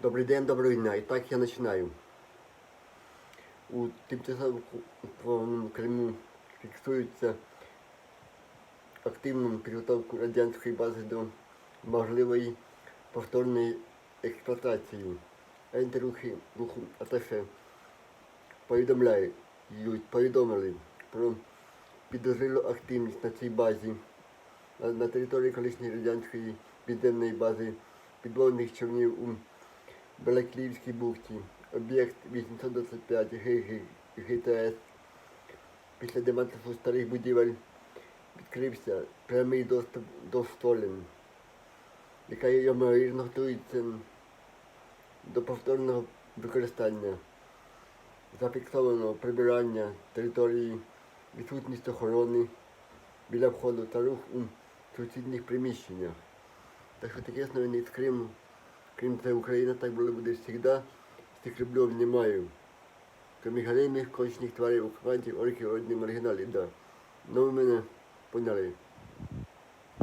Добрий день, доброго дня. І так я починаю. У тимчасово окупованому Криму фіксується активну підготовку радянської бази до можливої повторної експлуатації. Ентирухи руху Аташе повідомляють, повідомили про підозрілу активність на цій базі на території колишньої радянської підземної бази підводних човнів у Белеклівській бухті, об'єкт 825 ГГ ГТС. Після демонтажу старих будівель відкрився прямий доступ до штолен, яка ймовірно готується до повторного використання. Зафіксовано прибирання території, відсутність охорони біля входу та рух у сусідніх приміщеннях. Так що таке новини з Криму. Крим це Україна, так було буде завжди. З тих рублів немає. Крім галейних кончних тварів, окупантів, орків, одні маргіналі, да. Ну ви мене поняли.